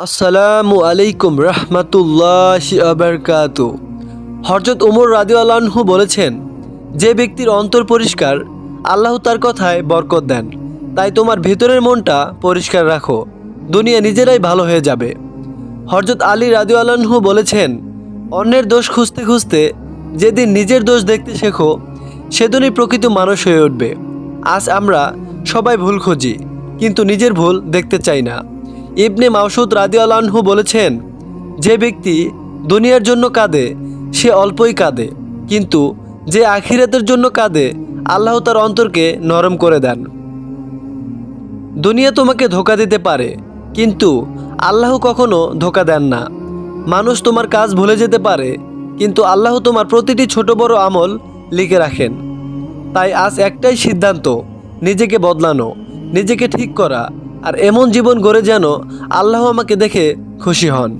আসসালামু আলাইকুম রহমতুল্লাহ আবরকাত হরজত উমর রাদিউল্লাহু বলেছেন, যে ব্যক্তির অন্তর পরিষ্কার, আল্লাহ তার কথায় বরকত দেন। তাই তোমার ভেতরের মনটা পরিষ্কার রাখো, দুনিয়া নিজেরাই ভালো হয়ে যাবে। হরজত আলী রাদিউল্লাহু বলেছেন, অন্যের দোষ খুঁজতে খুঁজতে, যেদিন নিজের দোষ দেখতে শেখো, সেদিনই প্রকৃত মানুষ হয়ে উঠবে। আজ আমরা সবাই ভুল খুঁজি, কিন্তু নিজের ভুল দেখতে চাই না। ইবনে মাসুদ রাদিয়ালানহু বলেছেন, যে ব্যক্তি দুনিয়ার জন্য কাঁদে, সে অল্পই কাঁদে, কিন্তু যে আখিরাতের জন্য কাঁদে, আল্লাহ তার অন্তরকে নরম করে দেন। দুনিয়া তোমাকে ধোকা দিতে পারে, কিন্তু আল্লাহ কখনো ধোকা দেন না। মানুষ তোমার কাজ ভুলে যেতে পারে, কিন্তু আল্লাহ তোমার প্রতিটি ছোট বড় আমল লিখে রাখেন। তাই আজ একটাই সিদ্ধান্ত, নিজেকে বদলানো, নিজেকে ঠিক করা আর এমন জীবন গড়ে যেন আল্লাহ আমাকে দেখে খুশি হন।